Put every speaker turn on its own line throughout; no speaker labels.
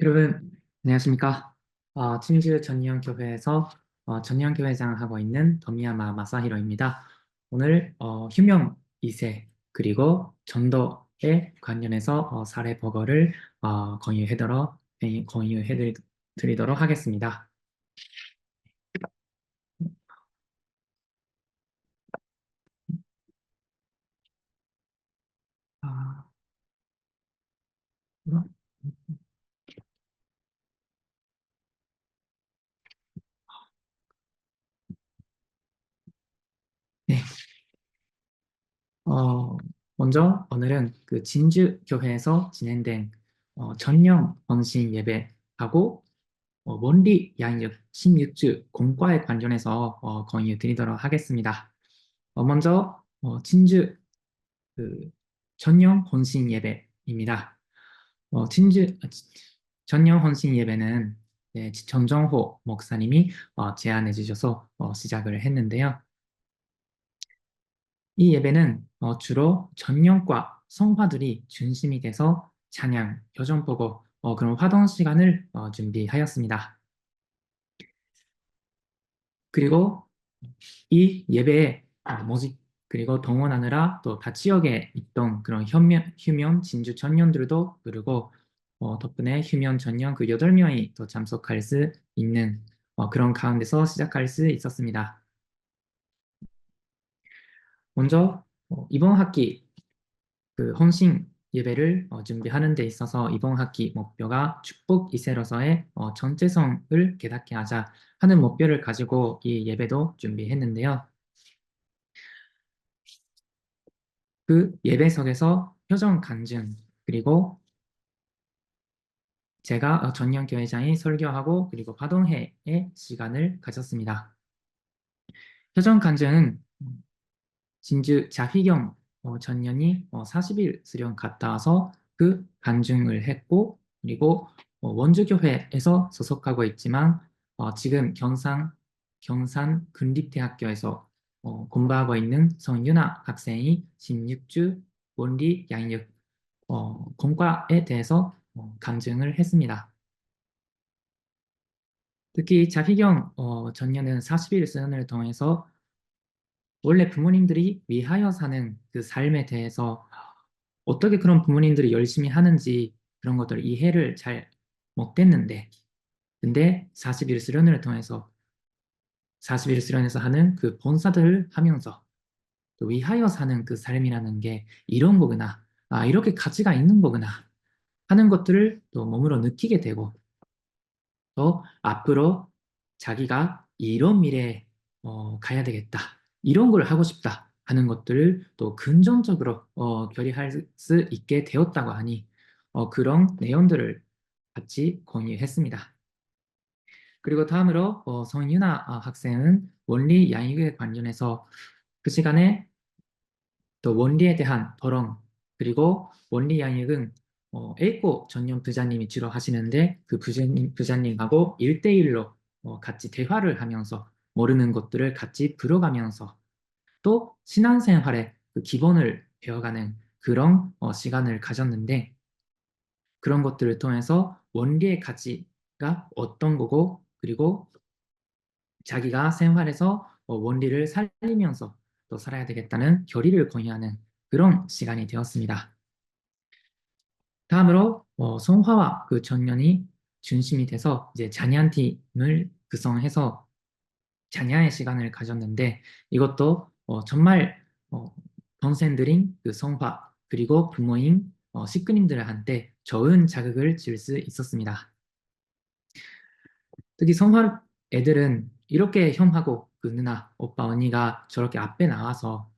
여러분, 안녕하십니까? 어, 친주 전리형교회에서 어, 전리형교회장을 하고 있는 더미야마 마사히로입니다. 오늘 어, 휴명 2세 그리고 전도에 관련해서 어, 사례 버거를 어, 공유해드려, 공유해드리도록 하겠습니다. 아, 네. 어, 먼저 오늘은 그 진주 교회에서 진행된 어, 전령 헌신 예배하고 어, 원리 양육 16주 공과에 관련해서 어, 공유 드리도록 하겠습니다. 어, 먼저 어, 진주 그 전령 헌신 예배입니다. 어, 진주 아, 전령 헌신 예배는 네, 전정호 목사님이 어, 제안해 주셔서 어, 시작을 했는데요. 이 예배는 어, 주로 전령과 성화들이 중심이 돼서 찬양, 교정보고 어, 그런 화동 시간을 어, 준비하였습니다. 그리고 이 예배에 어, 모집 그리고 동원하느라 또 다 지역에 있던 그런 휴면, 휴면 진주 전년들도 그리고 어, 덕분에 휴면 전년 그 8명이 또 참석할 수 있는 어, 그런 가운데서 시작할 수 있었습니다. 먼저 어, 이번 학기 그 헌신 예배를 어, 준비하는 데 있어서 이번 학기 목표가 축복 이세로서의 어, 전체성을 깨닫게 하자 하는 목표를 가지고 이 예배도 준비했는데요. 그 예배석에서 표정 간증 그리고 제가 어, 전년교회장이 설교하고 그리고 화동회의 시간을 가졌습니다. 표정 간증은 진주 자휘경 어, 전년이 어, 40일 수련 갔다 와서 그 간증을 했고 그리고 어, 원주교회에서 소속하고 있지만 어, 지금 경상 경산 근립대학교에서 어, 공부하고 있는 성윤아 학생이 16주 원리 양육 어, 공과에 대해서 어, 간증을 했습니다. 특히 자희경 어, 전년은 40일 수련을 통해서 원래 부모님들이 위하여 사는 그 삶에 대해서 어떻게 그런 부모님들이 열심히 하는지 그런 것들을 이해를 잘 못했는데 근데 40일 수련을 통해서 40일 수련에서 하는 그 본사들을 하면서 또 위하여 사는 그 삶이라는 게 이런 거구나 아 이렇게 가치가 있는 거구나 하는 것들을 또 몸으로 느끼게 되고 또 앞으로 자기가 이런 미래에 어, 가야 되겠다 이런 걸 하고 싶다 하는 것들을 또 긍정적으로 어, 결의할 수 있게 되었다고 하니 어, 그런 내용들을 같이 공유했습니다. 그리고 다음으로 어, 성윤아 어, 학생은 원리 양육에 관련해서 그 시간에 또 원리에 대한 토론 그리고 원리 양육은 어, A고 전용 부자님이 주로 하시는데 그 부자님, 부자님하고 1대1로 어, 같이 대화를 하면서 모르는 것들을 같이 풀어가면서 또 신앙생활의 그 기본을 배워가는 그런 어, 시간을 가졌는데 그런 것들을 통해서 원리의 가치가 어떤 거고 그리고 자기가 생활에서 어, 원리를 살리면서 또 살아야 되겠다는 결의를 공유하는 그런 시간이 되었습니다. 다음으로 어, 성화와 그 전년이 중심이 돼서 이제 잔향팀을 구성해서 잔야의 시간을 가졌는데 이것도 어, 정말 어, 동생들인 그 성화 그리고 부모인 어, 식구님들한테 좋은 자극을 줄 수 있었습니다. 특히 성화 애들은 이렇게 형하고 그 누나, 오빠, 언니가 저렇게 앞에 나와서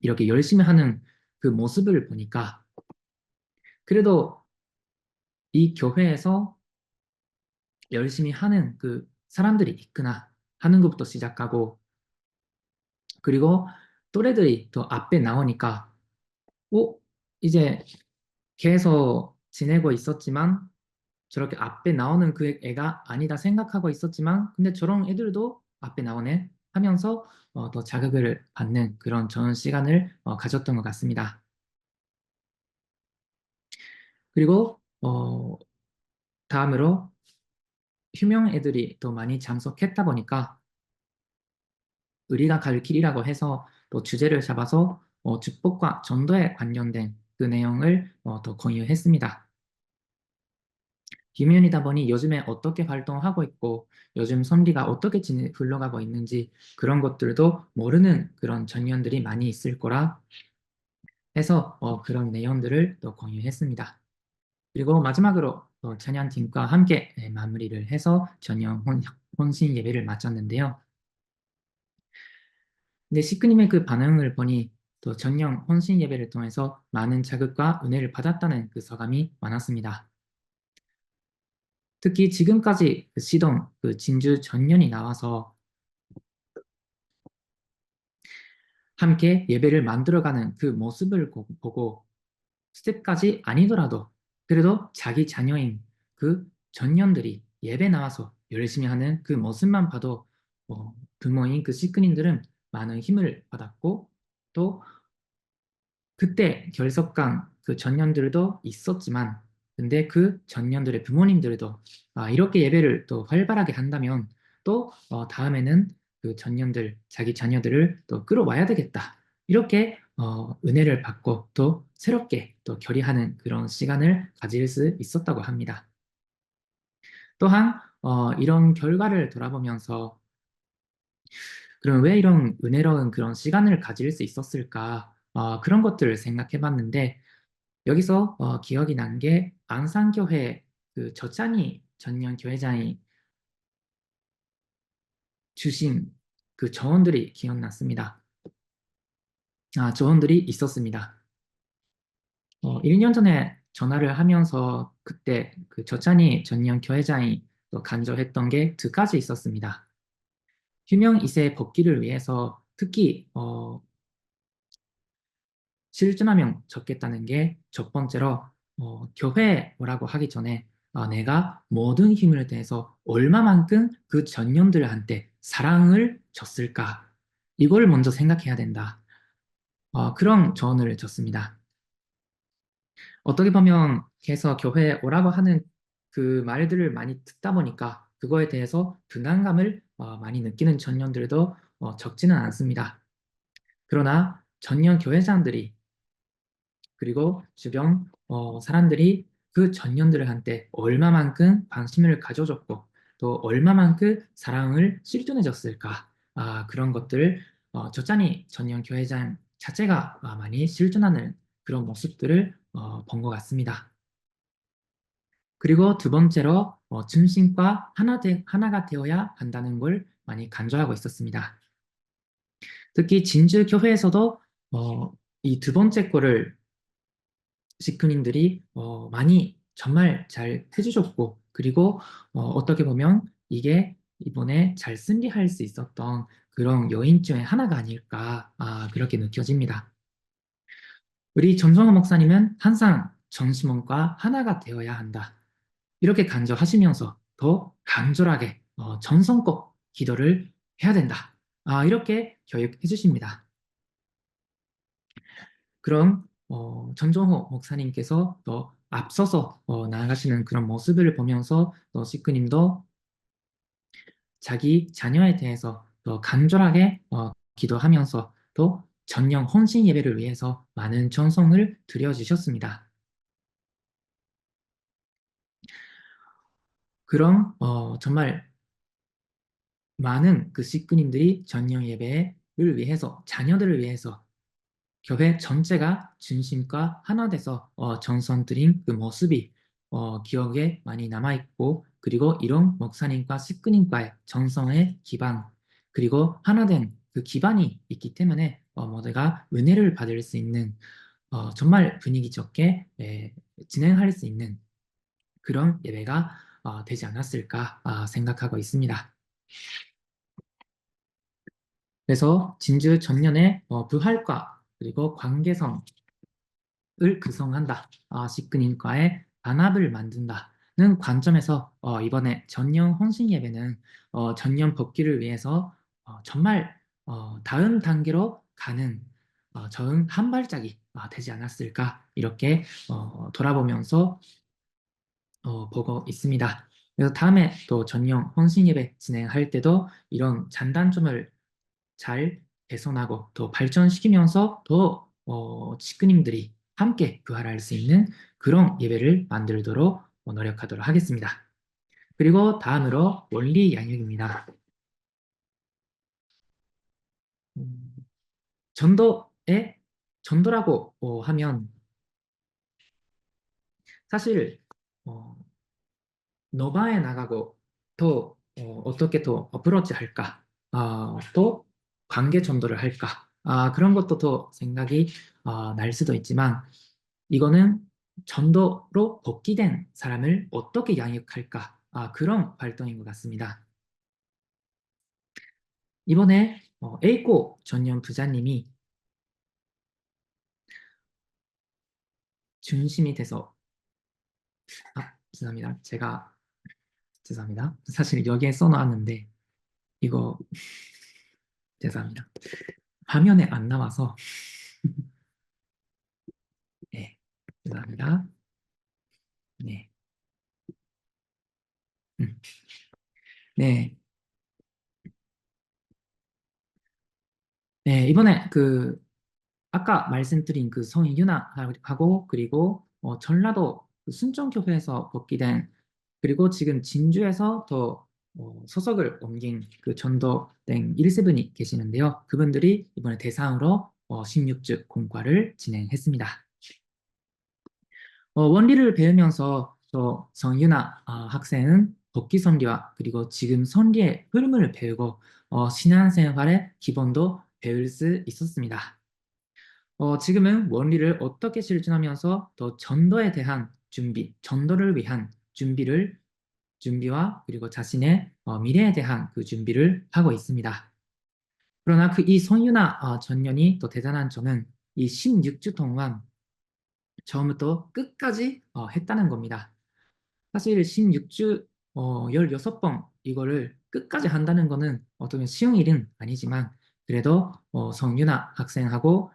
이렇게 열심히 하는 그 모습을 보니까 그래도 이 교회에서 열심히 하는 그 사람들이 있구나 하는 것부터 시작하고 그리고 또래들이 더 앞에 나오니까 어? 이제 계속 지내고 있었지만 저렇게 앞에 나오는 그 애가 아니다 생각하고 있었지만 근데 저런 애들도 앞에 나오네 하면서 어, 더 자극을 받는 그런 좋은 시간을 어, 가졌던 것 같습니다. 그리고 어, 다음으로 휴명 애들이 더 많이 참석했다 보니까 우리가 갈 길이라고 해서 또 주제를 잡아서 어, 축복과 전도에 관련된 그 내용을 어, 더 공유했습니다. 김윤이다 보니 요즘에 어떻게 활동하고 있고 요즘 선비가 어떻게 지내, 흘러가고 있는지 그런 것들도 모르는 그런 전년들이 많이 있을 거라 해서 어, 그런 내용들을 또 공유했습니다. 그리고 마지막으로 어, 찬양팀과 함께 네, 마무리를 해서 혼, 혼신 예배를 마쳤는데요. 근데 시크님의 그 반응을 보니 또 전형 혼신 예배를 통해서 많은 자극과 은혜를 받았다는 그 서감이 많았습니다. 특히 지금까지 그 시동, 그 진주 전년이 나와서 함께 예배를 만들어가는 그 모습을 보고 스텝까지 아니더라도 그래도 자기 자녀인 그 전년들이 예배 나와서 열심히 하는 그 모습만 봐도 어, 부모인 그 시크님들은 많은 힘을 받았고 또 그때 결석강 그 전년들도 있었지만 근데 그 전년들의 부모님들도 아, 이렇게 예배를 또 활발하게 한다면 또 어, 다음에는 그 전년들 자기 자녀들을 또 끌어와야 되겠다 이렇게 어, 은혜를 받고 또 새롭게 또 결의하는 그런 시간을 가질 수 있었다고 합니다. 또한 어, 이런 결과를 돌아보면서 그럼 왜 이런 은혜로운 그런 시간을 가질 수 있었을까 어, 그런 것들을 생각해 봤는데 여기서 어, 기억이 난 게 안산교회 그 저찬이 전년 교회장이 주신 그 조언들이 기억났습니다. 아, 조언들이 있었습니다. 어, 1년 전에 전화를 하면서 그때 그 저찬이 전년 교회장이 또 간절했던 게 두 가지 있었습니다. 휴명 2세 복귀를 위해서 특히 어, 실전하면 적겠다는 게 첫 번째로 어, 교회 뭐라고 하기 전에 어, 내가 모든 힘을 대해서 얼마만큼 그 전년들한테 사랑을 줬을까 이걸 먼저 생각해야 된다. 어, 그런 조언을 줬습니다. 어떻게 보면 계속 교회에 오라고 하는 그 말들을 많이 듣다 보니까 그거에 대해서 어, 많이 느끼는 전년들도 어, 적지는 않습니다. 그러나 전년 교회장들이 그리고 주변 어, 사람들이 그 전년들한테 얼마만큼 관심을 가져줬고 또 얼마만큼 사랑을 실존해줬을까 아, 그런 것들을 어, 저짠이 전년 교회장 자체가 아, 많이 실존하는 그런 모습들을 어, 본 것 같습니다. 그리고 두 번째로 어, 중심과 하나 되, 하나가 되어야 한다는 걸 많이 강조하고 있었습니다. 특히 진주 교회에서도 어, 이 두 번째 거를 시크님들이 어, 많이 정말 잘 해주셨고 그리고 어, 떻게 보면 이게 이번에 잘 승리할 수 있었던 그런 요인 중에 하나가 아닐까 아, 그렇게 느껴집니다. 우리 전성호 목사님은 항상 정심원과 하나가 되어야 한다. 이렇게 간절하시면서 더 간절하게 어, 전성껏 기도를 해야 된다. 아, 이렇게 교육해 주십니다. 그럼 어, 전정호 목사님께서 더 앞서서 어, 나아가시는 그런 모습을 보면서 또 시크님도 자기 자녀에 대해서 더 간절하게 어, 기도하면서 또 전령 혼신 예배를 위해서 많은 전성을 드려주셨습니다. 그럼 어, 정말 많은 그 시크님들이 전령 예배를 위해서 자녀들을 위해서 교회 전체가 진심과 하나 돼서 어, 전선 드린 그 모습이 어, 기억에 많이 남아있고 그리고 이런 목사님과 시크님과의 전성의 기반 그리고 하나 된 그 기반이 있기 때문에 어, 모두가 은혜를 받을 수 있는 어, 정말 분위기 좋게 예, 진행할 수 있는 그런 예배가 어, 되지 않았을까 아, 생각하고 있습니다. 그래서 진주 전년에 어, 부활과 그리고 관계성을 구성한다. 어, 시크님과의 단합을 만든다는 관점에서 어, 이번에 전년 혼신 예배는 어, 전년 복귀를 위해서 어, 정말 어, 다음 단계로 가는 어, 저은 한 발짝이 어, 되지 않았을까 이렇게 어, 돌아보면서 어, 보고 있습니다. 그래서 다음에 또 전용 혼신 예배 진행할 때도 이런 장단점을 잘 개선하고 또 발전시키면서 더 어, 직근님들이 함께 부활할 수 있는 그런 예배를 만들도록 어, 노력하도록 하겠습니다. 그리고 다음으로 원리 양육입니다. 음, 전도에 전도라고 어, 하면 사실 어, 노바에 나가고 또 어, 떻게또 어프로치 할까? 아, 또 관계 전도를 할까? 아, 그런 것도 더 생각이 어, 날 수도 있지만 이거는 전도로 복귀된 사람을 어떻게 양육할까? 아, 그런 활동인 것 같습니다. 이번에 어, A고 전년 부자님이 중심이 돼서 아, 죄송합니다. 제가 죄송합니다. 사실 여기에 써놨는데 이거 죄송합니다. 화면에 안 나와서 네, 죄송합니다. 네. 음. 네. 네, 이번에 그 아까 말씀드린 그 성인 윤아하고 그리고 어, 전라도 그 순천교회에서 복귀된 그리고 지금 진주에서 더 어, 소속을 옮긴 그 전도땡 1세분이 계시는데요. 그분들이 이번에 대상으로 어, 16주 공과를 진행했습니다. 어, 원리를 배우면서 저 정윤아 어, 학생은 복귀 선리와 그리고 지금 선리의 흐름을 배우고 어, 신앙생활의 기본도 배울 수 있었습니다. 어, 지금은 원리를 어떻게 실천하면서 더 전도에 대한 준비, 전도를 위한 준비를 준비와 그리고 자신의 어, 미래에 대한 그 준비를 하고 있습니다. 그러나 그 이 성유나 어, 전년이 또 대단한 점은 이 16주 동안 처음부터 끝까지 어, 했다는 겁니다. 사실 16주 어, 16번 이거를 끝까지 한다는 것은 어떻게 쉬운 일은 아니지만 그래도 어, 성윤아 학생하고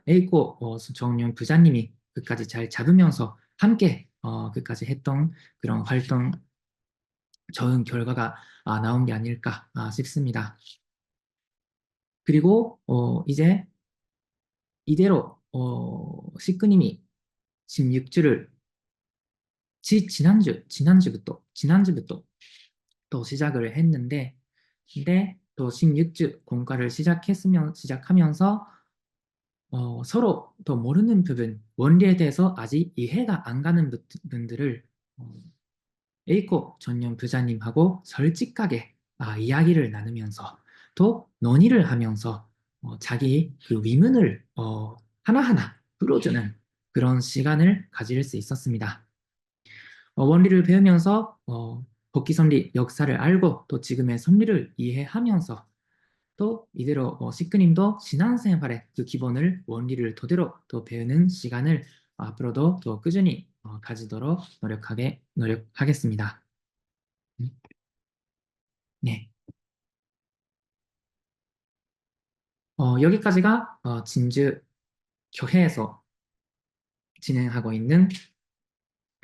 어, 정윤 부자님이 끝까지 잘 잡으면서 함께 어, 끝까지 했던 그런 활동 좋은 결과가 아, 나온 게 아닐까 아, 싶습니다. 그리고 어, 이제 이대로 어, 시크님이 16주를 지, 지난주 지난주부터 지난주부터 또 시작을 했는데 근데 또 16주 공과를 시작했으면 시작하면서 어, 서로 더 모르는 부분 원리에 대해서 아직 이해가 안 가는 분들을 어, A코 전년 부자님하고 솔직하게 아, 이야기를 나누면서 또 논의를 하면서 어, 자기 그 위문을 어, 하나하나 풀어주는 그런 시간을 가질 수 있었습니다. 어, 원리를 배우면서 어, 복귀 선리 역사를 알고 또 지금의 선리를 이해하면서 또 이대로 어, 시크님도 신앙생활의 그 기본을 원리를 토대로 또 배우는 시간을 앞으로도 또 꾸준히 어, 가지도록 노력하게 노력하겠습니다. 음. 네. 어, 여기까지가 어, 진주 교회에서 진행하고 있는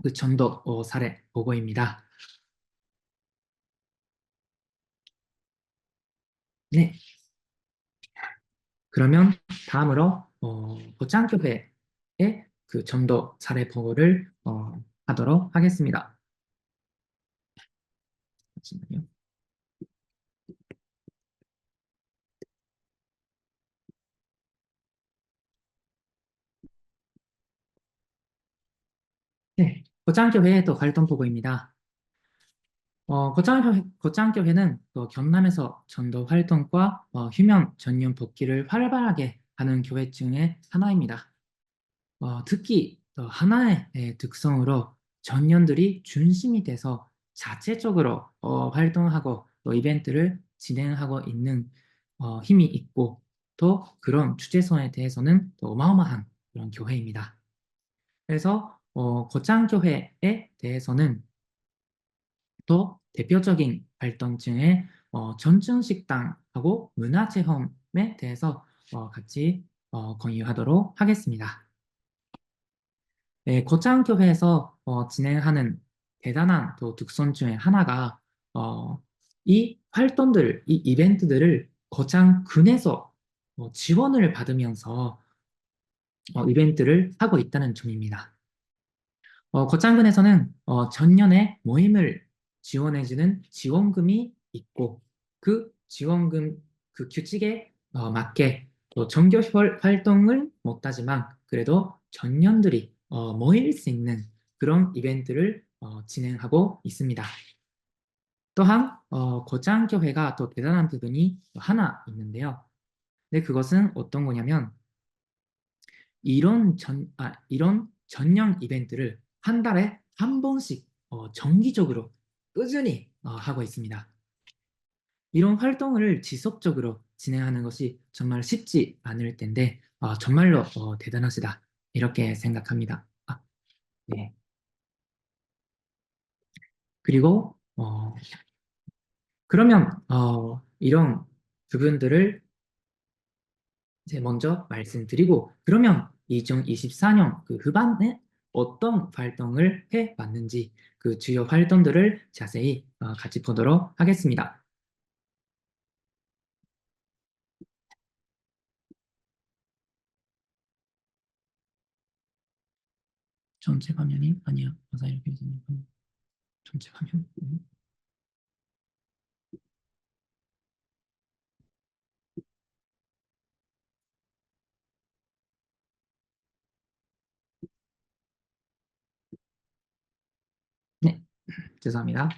그 전도 어, 사례 보고입니다. 네. 그러면 다음으로 어, 고창교회의 그 전도 사례 보고를 어, 하도록 하겠습니다. 잠시만요. 네, 고창교회의 또 활동 보고입니다. 어, 고창교회는 또 경남에서 전도 활동과 어, 휴면 전문 복귀를 활발하게 하는 교회 중에 하나입니다. 어, 특히 하나의 예, 특성으로 전년들이 중심이 돼서 자체적으로 어, 활동하고 또 이벤트를 진행하고 있는 어, 힘이 있고 또 그런 주제성에 대해서는 또 어마어마한 그런 교회입니다. 그래서 어, 고창교회에 대해서는 또 대표적인 중에 어, 전증식당하고 문화체험에 대해서 어, 같이 어, 공유하도록 하겠습니다. 네, 고창교회에서 어, 진행하는 대단한 또 특성 중에 하나가 어, 이 활동들, 이 이벤트들을 거장군에서 어, 지원을 받으면서 어, 이벤트를 하고 있다는 점입니다. 어, 거장군에서는 어, 전년에 모임을 지원해주는 지원금이 있고 그 지원금 그 규칙에 어, 맞게 또 정교 활동을 못하지만 그래도 전년들이 어, 모일 수 있는 그런 이벤트를 어, 진행하고 있습니다. 또한 어, 거장교회가 또 대단한 부분이 하나 있는데요. 네, 그것은 어떤 거냐면 이런 전, 아, 이런 전형 이벤트를 한 달에 한 번씩 어, 정기적으로 꾸준히 어, 하고 있습니다. 이런 활동을 지속적으로 진행하는 것이 정말 쉽지 않을 텐데 어, 정말로 어, 대단하시다 이렇게 생각합니다. 아, 네. 그리고 어, 그러면 어, 이런 부분들을 이제 먼저 말씀드리고 그러면 2024년 그 후반에 어떤 활동을 해봤는지 그 주요 활동들을 자세히 어, 같이 보도록 하겠습니다. 전체 화면이 아니야. 이렇게 전체 화면. 음. 네, 죄송합니다.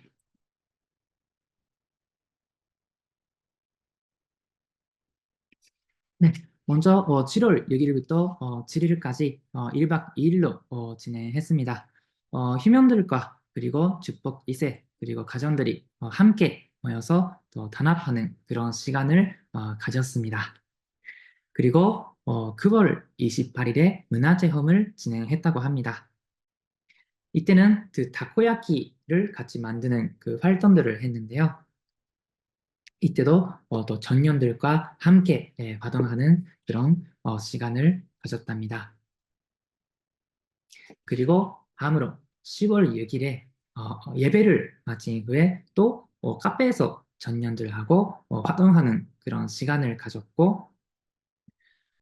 네, 먼저 어, 7월 6일부터 어, 7일까지 어, 1박 2일로 어, 진행했습니다. 어, 휴면들과 그리고 축복 2세 그리고 가정들이 어, 함께 모여서 또 단합하는 그런 시간을 어, 가졌습니다. 그리고 어, 9월 28일에 문화체험을 진행했다고 합니다. 이때는 그 다코야키 를 같이 만드는 그 활동들을 했는데요. 이때도 어, 또 전년들과 함께 예, 활동하는 그런 어, 시간을 가졌답니다. 그리고 다음으로 10월 6일에 어, 예배를 마친 후에 또 어, 카페에서 전년들하고 어, 활동하는 그런 시간을 가졌고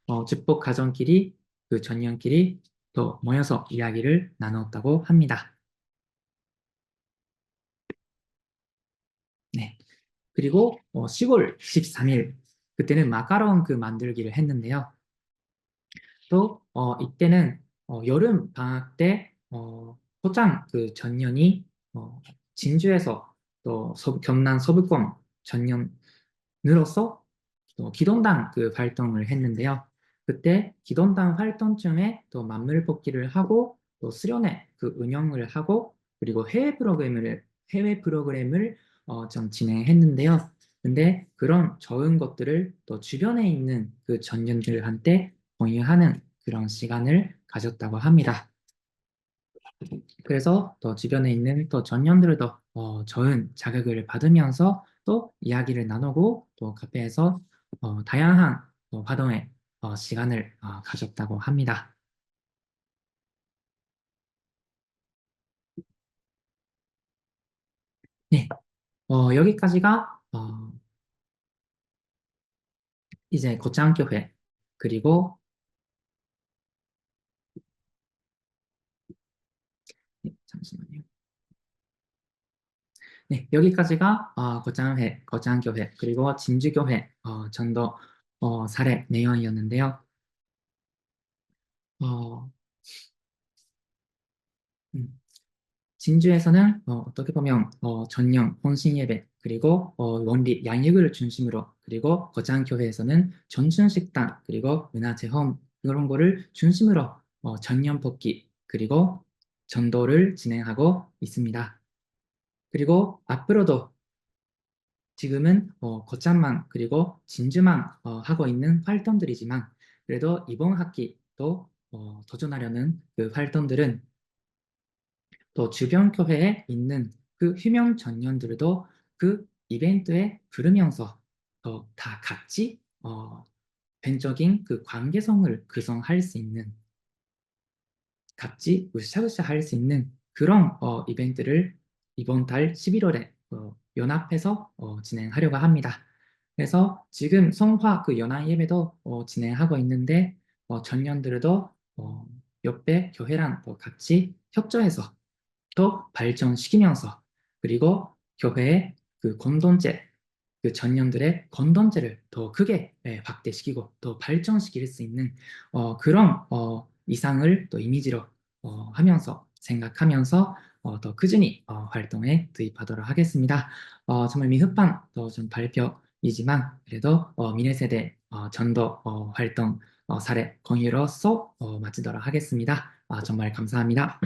어, 집복 가정끼리 그 전년끼리 또 모여서 이야기를 나눴다고 합니다. 네. 그리고 어, 10월 13일 그때는 마카롱 그 만들기를 했는데요. 또 어, 이때는 어, 여름 방학 때 어, 포장 그 전년이 어, 진주에서 또 서, 경남 서부권 전년으로서 또 기동당 그 활동을 했는데요. 그때 기동당 활동 중에 또 만물 뽑기를 하고 또 수련회 그 운영을 하고 그리고 해외 프로그램을 해외 프로그램을 어, 좀 진행했는데요. 근데 그런 적은 것들을 또 주변에 있는 그 전년들한테 공유하는 그런 시간을 가졌다고 합니다. 그래서 또 주변에 있는 또 전년들도 어, 좋은 자극을 받으면서 또 이야기를 나누고 또 카페에서 어, 다양한 또 활동에 어, 시간을 어, 가졌다고 합니다. 네, 어, 여기까지가 어, 이제 고창교회 그리고 네, 잠시만요. 네, 여기까지가 어, 고창회, 고창교회 그리고 진주교회 어, 전도 어, 사례 내용이었는데요. 어, 음, 진주에서는 어, 떻게 보면 어, 전령, 혼신예배, 그리고 어, 원리, 양육을 중심으로 그리고 거장교회에서는 전춘식당, 그리고 문화체험 이런 거를 중심으로 어, 전년 복귀, 그리고 전도를 진행하고 있습니다. 그리고 앞으로도 지금은 어, 거창만 그리고 진주만 어, 하고 있는 활동들이지만 그래도 이번 학기 또 어, 도전하려는 그 활동들은 또 주변 교회에 있는 그 휴명 전년들도 그 이벤트에 부르면서 더다 같이 어, 벤적인 그 관계성을 구성할 수 있는 같이 으쌰으쌰 할수 있는 그런 어, 이벤트를 이번 달 11월에 어, 연합해서 어, 진행하려고 합니다. 그래서 지금 성화 그 연합 예배도 어, 진행하고 있는데 어, 전년들도 어, 옆에 교회랑 또 같이 협조해서 또 발전시키면서 그리고 교회의 그 공동체 그 전년들의 건던제를 더 크게 예, 확대시키고 더 발전시킬 수 있는 어, 그런 어, 이상을 또 이미지로 어, 하면서 생각하면서 어, 더 꾸준히 어, 활동에 투입하도록 하겠습니다. 어, 정말 미흡한 좀 발표이지만 그래도 어, 미래 세대 어, 전도 어, 활동 어, 사례 공유로서 어, 마치도록 하겠습니다. 아, 정말 감사합니다.